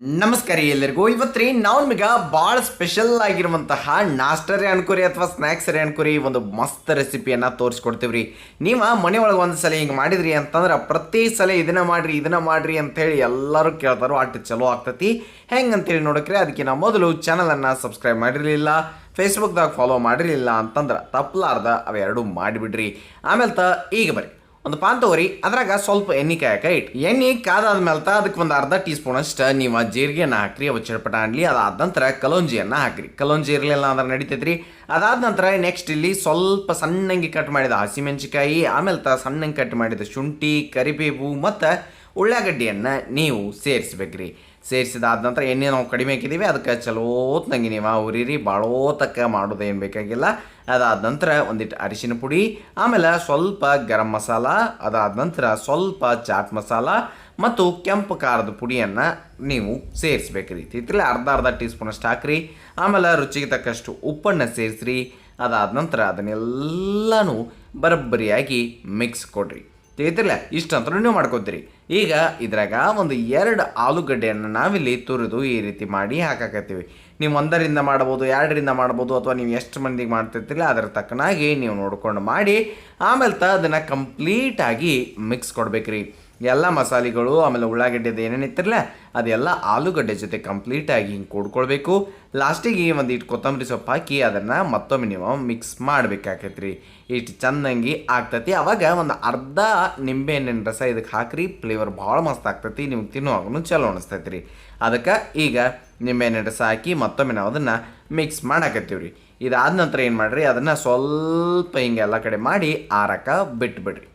ನಮಸ್ಕಾರ ಎಲ್ಲರಿಗೂ. ಇವತ್ತು ರೀ ನಾವು ನಿಮಗೆ ಭಾಳ ಸ್ಪೆಷಲ್ ಆಗಿರುವಂತಹ ನಾಷ್ಟರೇ ಅನ್ಕೋರಿ ಅಥವಾ ಸ್ನ್ಯಾಕ್ಸ್ ರೀ ಅನ್ಕೋರಿ ಒಂದು ಮಸ್ತ್ ರೆಸಿಪಿಯನ್ನು ತೋರಿಸ್ಕೊಡ್ತೀವಿ ರೀ ನೀವು ಒಳಗೆ ಒಂದು ಸಲ ಹಿಂಗೆ ಮಾಡಿದ್ರಿ ಅಂತಂದ್ರೆ ಪ್ರತಿ ಸಲ ಇದನ್ನ ಮಾಡ್ರಿ ಇದನ್ನ ಮಾಡ್ರಿ ಅಂತೇಳಿ ಎಲ್ಲರೂ ಕೇಳ್ತಾರೋ ಅಷ್ಟು ಚಲೋ ಆಗ್ತತಿ. ಹೆಂಗೆ ಅಂತೇಳಿ ನೋಡಕ್ರಿ ಅದಕ್ಕೆ ನಾವು ಮೊದಲು ಚಾನಲನ್ನು ಸಬ್ಸ್ಕ್ರೈಬ್ ಮಾಡಿರಲಿಲ್ಲ ಫೇಸ್ಬುಕ್ದಾಗ ಫಾಲೋ ಮಾಡಿರಲಿಲ್ಲ ಅಂತಂದ್ರೆ ತಪ್ಪಲಾರ್ದ ಅವೆರಡು ಮಾಡಿಬಿಡ್ರಿ. ಆಮೇಲೆ ತ ಈಗ ಬರ್ರಿ. ಒಂದು ಪಾನ್ ತಗೋರಿ. ಅದ್ರಾಗ ಸ್ವಲ್ಪ ಎಣ್ಣೆ ಕಾಯಕ ಇಟ್ಟು ಎಣ್ಣೆ ಕಾದಾದ್ಮೇಲೆ ತ ಅದಕ್ಕೆ ಒಂದು ಅರ್ಧ ಟೀ ಸ್ಪೂನ್ ಅಷ್ಟು ನೀವು ಜೀರಿಗೆನ ಹಾಕ್ರಿ, ಅವು ಚಟಪಟ ಅನ್ಲಿ ಅದಾದ ನಂತರ ಕಲೋಂಜಿಯನ್ನು ಹಾಕ್ರಿ. ಕಲೋಂಜಿ ಇರಲಿಲ್ಲ ಅಂದ್ರೆ ನಡೀತೈತ್ರಿ. ಅದಾದ ನಂತರ ನೆಕ್ಸ್ಟ್ ಇಲ್ಲಿ ಸ್ವಲ್ಪ ಸಣ್ಣಂಗೆ ಕಟ್ ಮಾಡಿದ ಹಸಿಮೆಣಸಿಕಾಯಿ ಆಮೇಲೆ ತ ಸಣ್ಣಂಗೆ ಕಟ್ ಮಾಡಿದ ಶುಂಠಿ, ಕರಿಬೇವು ಮತ್ತು ಉಳ್ಳಾಗಡ್ಡಿಯನ್ನು ನೀವು ಸೇರಿಸ್ಬೇಕ್ರಿ. ಸೇರಿಸಿದಾದ ನಂತರ ಎಣ್ಣೆ ನಾವು ಕಡಿಮೆ ಹಾಕಿದ್ದೀವಿ ಅದಕ್ಕೆ ಚಲೋತ್ನಂಗೆ ನೀವು ಉರಿರಿ ಭಾಳೋತಕ್ಕ ಮಾಡೋದೇನು ಬೇಕಾಗಿಲ್ಲ. ಅದಾದ ನಂತರ ಒಂದಿಟ್ಟು ಅರಿಶಿನ ಪುಡಿ, ಆಮೇಲೆ ಸ್ವಲ್ಪ ಗರಂ ಮಸಾಲ, ಅದಾದ ನಂತರ ಸ್ವಲ್ಪ ಚಾಟ್ ಮಸಾಲ ಮತ್ತು ಕೆಂಪು ಖಾರದ ಪುಡಿಯನ್ನು ನೀವು ಸೇರಿಸ್ಬೇಕ್ರಿ. ತಿತ್ತಲೆ ಅರ್ಧ ಅರ್ಧ ಟೀ ಸ್ಪೂನ್ ಅಷ್ಟು ಹಾಕ್ರಿ, ಆಮೇಲೆ ರುಚಿಗೆ ತಕ್ಕಷ್ಟು ಉಪ್ಪನ್ನು ಸೇರಿಸ್ರಿ, ಅದಾದ ನಂತರ ಅದನ್ನೆಲ್ಲನೂ ಬರಬ್ಬರಿಯಾಗಿ ಮಿಕ್ಸ್ ಕೊಡ್ರಿ. ತಿಳಿತಿರ್ಲ ಇಷ್ಟಂತೂ ನೀವು ಮಾಡ್ಕೊತೀರಿ. ಈಗ ಇದ್ರಾಗ ಒಂದು ಎರಡು ಆಲೂಗಡ್ಡೆಯನ್ನು ನಾವಿಲ್ಲಿ ತುರಿದು ಈ ರೀತಿ ಮಾಡಿ ಹಾಕಾಕತ್ತೀವಿ. ನೀವು ಒಂದರಿಂದ ಮಾಡ್ಬೋದು, ಎರಡರಿಂದ ಮಾಡ್ಬೋದು, ಅಥವಾ ನೀವು ಎಷ್ಟು ಮಂದಿಗೆ ಮಾಡ್ತಿರ್ತಿಲ್ಲ ಅದರ ತಕ್ಕನಾಗಿ ನೀವು ನೋಡ್ಕೊಂಡು ಮಾಡಿ, ಆಮೇಲೆ ತ ಅದನ್ನು ಕಂಪ್ಲೀಟಾಗಿ ಮಿಕ್ಸ್ ಕೊಡ್ಬೇಕ್ರಿ. ಎಲ್ಲ ಮಸಾಲೆಗಳು, ಆಮೇಲೆ ಉಳ್ಳಾಗಡ್ಡೆದು ಏನೇನಿತ್ತಿರಲ್ಲ ಅದೆಲ್ಲ ಆಲೂಗಡ್ಡೆ ಜೊತೆ ಕಂಪ್ಲೀಟಾಗಿ ಹಿಂಗೆ ಕೂಡ್ಕೊಳ್ಬೇಕು. ಲಾಸ್ಟಿಗೆ ಒಂದು ಇಟ್ಟು ಕೊತ್ತಂಬರಿ ಸೊಪ್ಪು ಹಾಕಿ ಅದನ್ನು ಮತ್ತೊಮ್ಮೆ ನೀವು ಮಿಕ್ಸ್ ಮಾಡಬೇಕಾಕೈತ್ರಿ. ಇಷ್ಟು ಚಂದಂಗಿ ಆಗ್ತತಿ. ಅವಾಗ ಒಂದು ಅರ್ಧ ನಿಂಬೆಹಣ್ಣಿನ ರಸ ಇದಕ್ಕೆ ಹಾಕ್ರಿ ಭಾಳ ಮಸ್ತ್ ಆಗ್ತೈತಿ, ನಿಮ್ಗೆ ತಿನ್ನುವಾಗೂ ಚಲೋ ಅನಿಸ್ತೈತಿ ರೀ. ಅದಕ್ಕೆ ಈಗ ರಸ ಹಾಕಿ ಮತ್ತೊಮ್ಮೆ ನಾವು ಅದನ್ನು ಮಿಕ್ಸ್ ಮಾಡಾಕತ್ತೀವಿ ರೀ ಇದಾದ ನಂತರ ಏನು ಮಾಡಿರಿ, ಅದನ್ನು ಸ್ವಲ್ಪ ಹಿಂಗೆ ಎಲ್ಲ ಕಡೆ ಮಾಡಿ ಆರಕ್ಕೆ ಬಿಟ್ಬಿಡ್ರಿ.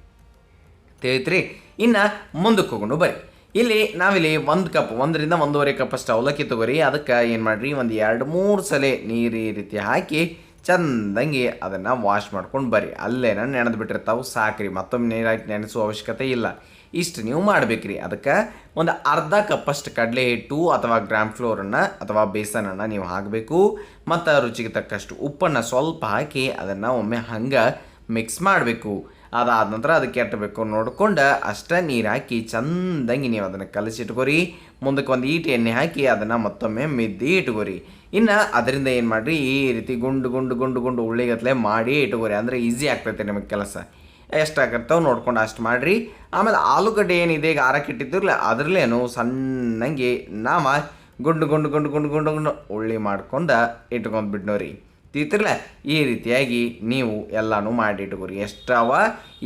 ತಿಳಿತ್ರಿ? ಇನ್ನು ಮುಂದಕ್ಕೆ ಹೋಗೋಣ ಬರ್ರಿ. ಇಲ್ಲಿ ನಾವಿಲ್ಲಿ ಒಂದು ಕಪ್, ಒಂದರಿಂದ ಒಂದೂವರೆ ಕಪ್ ಅಷ್ಟು ಅವಲಕ್ಕಿ ತಗೋರಿ. ಅದಕ್ಕೆ ಏನು ಮಾಡಿರಿ, ಒಂದು ಎರಡು ಮೂರು ಸಲ ನೀರು ಈ ರೀತಿ ಹಾಕಿ ಚಂದಂಗಿ ಅದನ್ನು ವಾಶ್ ಮಾಡ್ಕೊಂಡು ಬರ್ರಿ. ಅಲ್ಲೇನ ನೆನೆದು ಬಿಟ್ಟಿರ್ತಾವೆ, ಸಾಕ್ರಿ. ಮತ್ತೊಮ್ಮೆ ನೀರು ಹಾಕಿ ನೆನೆಸೋ ಅವಶ್ಯಕತೆ ಇಲ್ಲ. ಇಷ್ಟು ನೀವು ಮಾಡ್ಬೇಕ್ರಿ. ಅದಕ್ಕೆ ಒಂದು ಅರ್ಧ ಕಪ್ಪಷ್ಟು ಕಡಲೆ ಹಿಟ್ಟು ಅಥವಾ ಗ್ರಾಮ್ ಫ್ಲೋರನ್ನು ಅಥವಾ ಬೇಸನನ್ನು ನೀವು ಹಾಕಬೇಕು. ಮತ್ತು ರುಚಿಗೆ ತಕ್ಕಷ್ಟು ಉಪ್ಪನ್ನು ಸ್ವಲ್ಪ ಹಾಕಿ ಅದನ್ನು ಒಮ್ಮೆ ಹಂಗೆ ಮಿಕ್ಸ್ ಮಾಡಬೇಕು. ಅದಾದ ನಂತರ ಅದಕ್ಕೆ ಎಟ್ಟಬೇಕು ನೋಡ್ಕೊಂಡು ಅಷ್ಟೇ ನೀರು ಹಾಕಿ ಚಂದಂಗಿ ನೀವು ಅದನ್ನು ಕಲಸಿಟ್ಕೊರಿ ಮುಂದಕ್ಕೆ ಒಂದು ಈಟಿ ಎಣ್ಣೆ ಹಾಕಿ ಅದನ್ನು ಮತ್ತೊಮ್ಮೆ ಮಿದ್ದಿ ಇಟ್ಕೊರಿ. ಇನ್ನು ಅದರಿಂದ ಏನು ಮಾಡಿರಿ, ಈ ರೀತಿ ಗುಂಡು ಗುಂಡು ಗುಂಡು ಗುಂಡು ಉಳ್ಳಿಗತ್ಲೆ ಮಾಡಿ ಇಟ್ಕೊರಿ. ಅಂದರೆ ಈಸಿ ಆಗ್ತೈತೆ ನಿಮಗೆ ಕೆಲಸ. ಎಷ್ಟಾಗತ್ತೋ ನೋಡ್ಕೊಂಡು ಅಷ್ಟು ಮಾಡಿರಿ. ಆಮೇಲೆ ಆಲೂಗಡ್ಡೆ ಏನಿದೆ, ಈಗ ಆರಕ್ಕೆ ಇಟ್ಟಿದ್ದಿರಲ್ಲ, ಅದರಲ್ಲೇನು ಸಣ್ಣಂಗೆ ನಾವು ಗುಂಡು ಗುಂಡು ಗುಂಡು ಗುಂಡು ಗುಂಡು ಗುಂಡು ಉಳ್ಳಿ ಮಾಡ್ಕೊಂಡು ಇಟ್ಕೊಂಡು ಬಿಡ್ನೋರಿ ತಿತ್ತಿರಲ್ಲ ಈ ರೀತಿಯಾಗಿ ನೀವು ಎಲ್ಲನೂ ಮಾಡಿ ಇಟ್ಕೋರಿ ಎಷ್ಟವ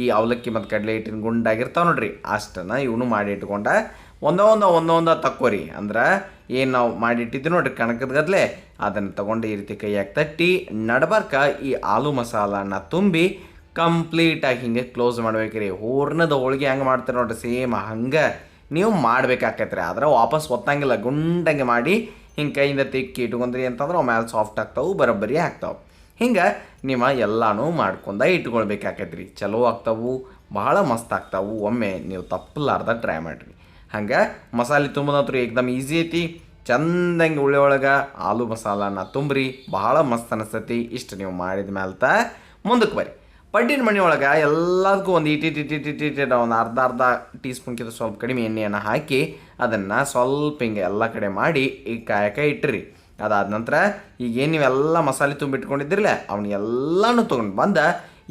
ಈ ಅವಲಕ್ಕಿ ಮತ್ತು ಕಡಲೆ ಹಿಟ್ಟಿನ ಗುಂಡಾಗಿರ್ತಾವೆ ನೋಡ್ರಿ. ಅಷ್ಟನ್ನು ಇವನು ಮಾಡಿ ಇಟ್ಕೊಂಡ ಒಂದೊಂದು ಒಂದೊಂದು ತಕ್ಕೋರಿ. ಅಂದ್ರೆ ಏನು ನಾವು ಮಾಡಿಟ್ಟಿದ್ದೀವಿ ನೋಡ್ರಿ ಕಣಕದ ಗದ್ಲೆ? ಅದನ್ನು ತಗೊಂಡು ಈ ರೀತಿ ಕೈಯಾಗಿ ತಟ್ಟಿ, ನಡ್ಬಾರ್ಕ ಈ ಆಲೂ ಮಸಾಲನ ತುಂಬಿ ಕಂಪ್ಲೀಟಾಗಿ ಹಿಂಗೆ ಕ್ಲೋಸ್ ಮಾಡ್ಬೇಕ್ರಿ. ಹೂರ್ಣದ ಹೋಳಿಗೆ ಹೆಂಗೆ ಮಾಡ್ತಾರೆ ನೋಡ್ರಿ, ಸೇಮ್ ಹಂಗೆ ನೀವು ಮಾಡ್ಬೇಕಾಕೈತ್ರಿ. ಆದ್ರೆ ವಾಪಸ್ ಒತ್ತಂಗಿಲ್ಲ, ಗುಂಡಂಗೆ ಮಾಡಿ ಹಿಂಗೆ ಕೈಯಿಂದ ತಿಕ್ಕಿ ಇಟ್ಕೊಂಡ್ರಿ ಅಂತಂದ್ರೆ ಅವು ಮ್ಯಾಲೆ ಸಾಫ್ಟ್ ಆಗ್ತಾವೆ, ಬರೋಬ್ಬರಿ ಆಗ್ತಾವೆ. ಹಿಂಗೆ ನಿಮ್ಮ ಎಲ್ಲನೂ ಮಾಡ್ಕೊಂಡ ಇಟ್ಕೊಳ್ಬೇಕಾಕೈತ್ರಿ. ಚಲೋ ಆಗ್ತಾವು, ಭಾಳ ಮಸ್ತ್ ಆಗ್ತಾವು. ಒಮ್ಮೆ ನೀವು ತಪ್ಪಲಾರ್ದ ಟ್ರೈ ಮಾಡಿರಿ. ಹಂಗೆ ಮಸಾಲೆ ತುಂಬೋದಂತ್ರು ಏಕ್ದಮ್ ಈಸಿ ಐತಿ. ಚಂದಂಗೆ ಉಳ್ಳಿ ಒಳಗೆ ಆಲೂ ಮಸಾಲಾನ ತುಂಬ್ರಿ, ಭಾಳ ಮಸ್ತ್ ಅನಿಸ್ತೈತಿ. ಇಷ್ಟು ನೀವು ಮಾಡಿದ ಮ್ಯಾಲ್ತ ಮುಂದಕ್ಕೆ ಬರ್ರಿ. ಪಡ್ಡಿನ ಮಣಿ ಒಳಗೆ ಎಲ್ಲದಕ್ಕೂ ಒಂದು ಇಟಿ ಟಿ ಇಟಿ ಟಿ ಒಂದು ಅರ್ಧ ಅರ್ಧ ಟೀ ಸ್ಪೂನ್ಕಿಂತ ಸ್ವಲ್ಪ ಕಡಿಮೆ ಎಣ್ಣೆಯನ್ನು ಹಾಕಿ ಅದನ್ನು ಸ್ವಲ್ಪ ಹಿಂಗೆ ಎಲ್ಲ ಕಡೆ ಮಾಡಿ ಈ ಕಾಯಕ ಇಟ್ಟಿರಿ. ಅದಾದ ನಂತರ ಈಗ ಏನು ನೀವೆಲ್ಲ ಮಸಾಲೆ ತುಂಬಿಟ್ಕೊಂಡಿದ್ದಿರಲ್ಲ ಎಲ್ಲಾನು ತೊಗೊಂಡು ಬಂದ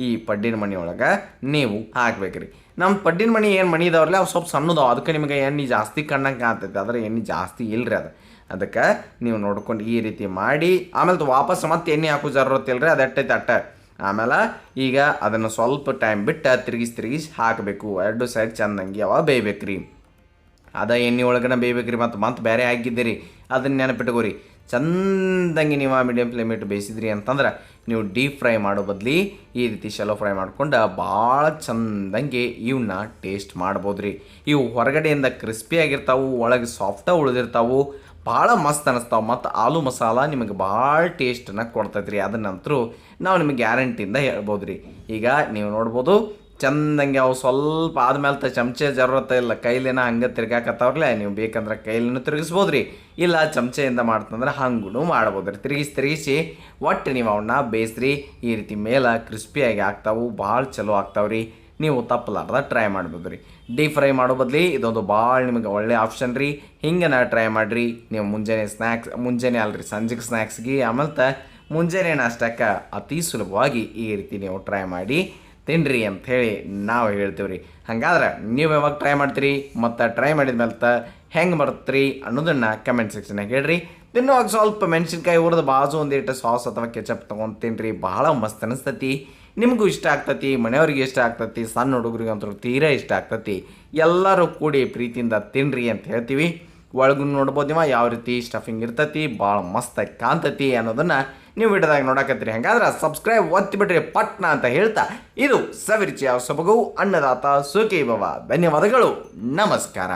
ಈ ಪಡ್ಡಿನ ಮಣಿ ಒಳಗೆ ನೀವು ಹಾಕ್ಬೇಕ್ರಿ. ನಮ್ಮ ಪಡ್ಡಿನ ಮಣಿ ಏನು ಮಣಿ ಇದಾವ್ರಲ್ಲ, ಅವು ಸ್ವಲ್ಪ ಸಣ್ಣದಾವ ಅದಕ್ಕೆ ನಿಮಗೆ ಎಣ್ಣೆ ಜಾಸ್ತಿ ಕಣ್ಣಂಗೆ ಕಾಣ್ತೈತೆ, ಆದರೆ ಎಣ್ಣೆ ಜಾಸ್ತಿ ಇಲ್ಲರಿ ಅದು. ಅದಕ್ಕೆ ನೀವು ನೋಡ್ಕೊಂಡು ಈ ರೀತಿ ಮಾಡಿ, ಆಮೇಲೆ ವಾಪಸ್ ಮತ್ತೆ ಎಣ್ಣೆ ಹಾಕೋ ಜರೂರತ್ ರೀ ಅದು ಎಟ್ಟೈತೆ ಅಟ್ಟ. ಆಮೇಲೆ ಈಗ ಅದನ್ನು ಸ್ವಲ್ಪ ಟೈಮ್ ಬಿಟ್ಟು ತಿರುಗಿಸಿ ತಿರುಗಿಸಿ ಹಾಕಬೇಕು. ಎರಡು ಸೈಡ್ ಚಂದಂಗಿ ಅವ ಬೇಯ್ಬೇಕ್ರಿ? ಅದ ಎಣ್ಣೆ ಒಳಗಡೆ ಬೇಯ್ಬೇಕ್ರಿ ಮತ್ತು, ಮತ್ತೆ ಬೇರೆ ಹಾಕಿದ್ದೀರಿ. ಅದನ್ನ ನೆನಪಿಟ್ಕೋರಿ. ಚಂದಂಗಿ ನೀವು ಮೀಡಿಯಮ್ ಫ್ಲೇಮ್ ಇಟ್ಟು ಬೇಯಿಸಿದ್ರಿ ಅಂತಂದ್ರೆ ನೀವು ಡೀಪ್ ಫ್ರೈ ಮಾಡೋ ಬದಲಿ ಈ ರೀತಿ ಶೆಲೋ ಫ್ರೈ ಮಾಡ್ಕೊಂಡು ಭಾಳ ಚಂದಂಗೆ ಇವನ್ನ ಟೇಸ್ಟ್ ಮಾಡ್ಬೋದು ರೀ ಇವು ಹೊರಗಡೆಯಿಂದ ಕ್ರಿಸ್ಪಿಯಾಗಿರ್ತಾವೆ ಒಳಗೆ ಸಾಫ್ಟಾಗಿ ಉಳಿದಿರ್ತಾವೆ, ಭಾಳ ಮಸ್ತ್ ಅನ್ನಿಸ್ತಾವೆ ಮತ್ತು ಆಲೂ ಮಸಾಲ ನಿಮಗೆ ಭಾಳ ಟೇಸ್ಟನ್ನು ಕೊಡ್ತೈತೆ ರೀ ಅದನ್ನಂತರೂ ನಾವು ನಿಮಗೆ ಗ್ಯಾರಂಟಿಯಿಂದ ಹೇಳ್ಬೋದು ರೀ ಈಗ ನೀವು ನೋಡ್ಬೋದು ಚಂದಂಗೆ ಅವು ಸ್ವಲ್ಪ ಆದ್ಮೇಲೆ ತ ಚಮಚೆ ಜರೂರತ್ತ ಇಲ್ಲ, ಕೈಲಿನ ಹಂಗೆ ತಿರ್ಗಾಕತ್ತಾವ್ರಲ್ಲ ನೀವು ಬೇಕಂದ್ರೆ ಕೈಲಿನೂ ತಿರುಗಿಸ್ಬೋದು ರೀ ಇಲ್ಲ, ಚಮಚೆಯಿಂದ ಮಾಡ್ತಂದ್ರೆ ಹಂಗೂ ಮಾಡ್ಬೋದು ರೀ ತಿರುಗಿಸಿ ತಿರುಗಿಸಿ, ಒಟ್ಟು ನೀವು ಅವನ್ನ ಬೇಯಿಸ್ರಿ ಈ ರೀತಿ ಮೇಲೆ ಕ್ರಿಸ್ಪಿಯಾಗಿ ಆಗ್ತಾವು, ಭಾಳ ಚಲೋ ಆಗ್ತಾವೆ ರೀ ನೀವು ತಪ್ಪಲಾರ್ದ ಟ್ರೈ ಮಾಡ್ಬೋದು ರೀ ಡೀಪ್ ಫ್ರೈ ಮಾಡೋ ಬದಲಿ ಇದೊಂದು ಭಾಳ ನಿಮಗೆ ಒಳ್ಳೆ ಆಪ್ಷನ್ ರೀ. ಹಿಂಗೆ ನಾ ಟ್ರೈ ಮಾಡಿರಿ. ನೀವು ಮುಂಜಾನೆ ಸ್ನ್ಯಾಕ್ಸ್ ಮುಂಜಾನೆ ಅಲ್ರಿ, ಸಂಜೆಗೆ ಸ್ನ್ಯಾಕ್ಸ್ಗೆ ಆಮೇಲೆ ಮುಂಜಾನೆ ನಾಷ್ಟಕ್ಕೆ ಅತಿ ಸುಲಭವಾಗಿ ಈ ರೀತಿ ನೀವು ಟ್ರೈ ಮಾಡಿ ತಿನ್ರಿ ಅಂತ ಹೇಳಿ ನಾವು ಹೇಳ್ತೀವಿ ರೀ ಹಂಗಾದ್ರೆ ನೀವು ಯಾವಾಗ ಟ್ರೈ ಮಾಡ್ತೀರಿ? ಮತ್ತು ಟ್ರೈ ಮಾಡಿದ ಮೇಲೆ ತ ಹೆಂಗೆ ಬರ್ತೀರಿ ಅನ್ನೋದನ್ನು ಕಮೆಂಟ್ ಸೆಕ್ಷನ್ನಾಗ ಹೇಳ್ರಿ. ತಿನ್ನುವಾಗ ಸ್ವಲ್ಪ ಮೆಣಸಿನ್ಕಾಯಿ ಹುರಿದು ಬಾಜು ಒಂದಿಟ್ಟು ಸಾಸ್ ಅಥವಾ ಕೆಚಪ್ ತೊಗೊಂಡು ತಿನ್ರಿ, ಭಾಳ ಮಸ್ತ್ ಅನಿಸ್ತತಿ. ನಿಮಗೂ ಇಷ್ಟ ಆಗ್ತತಿ, ಮನೆಯವ್ರಿಗೆ ಇಷ್ಟ ಆಗ್ತತಿ, ಸಣ್ಣ ಹುಡುಗರಿಗೆ ಅಂತೂ ತೀರಾ ಇಷ್ಟ ಆಗ್ತತಿ. ಎಲ್ಲರೂ ಕೂಡಿ ಪ್ರೀತಿಯಿಂದ ತಿನ್ರಿ ಅಂತ ಹೇಳ್ತೀವಿ. ಒಳಗೂ ನೋಡ್ಬೋದು ನೀವು ಯಾವ ರೀತಿ ಸ್ಟಫಿಂಗ್ ಇರ್ತತಿ ಭಾಳ ಮಸ್ತಾಗಿ ಕಾಣ್ತತಿ ಅನ್ನೋದನ್ನು ನೀವು ವಿಡಿಯೋದಾಗ ನೋಡಕತ್ತೀರಿ. ಹಂಗಾದ್ರೆ ಸಬ್ಸ್ಕ್ರೈಬ್ ಒತ್ತಿ ಬಿಡ್ರಿ ಪಟ್ನ ಅಂತ ಹೇಳ್ತಾ, ಇದು ಸವಿರುಚಿಯ ಸೊಬಗು, ಅನ್ನದಾತ ಸುಖಿ ಭವ ಧನ್ಯವಾದಗಳು. ನಮಸ್ಕಾರ.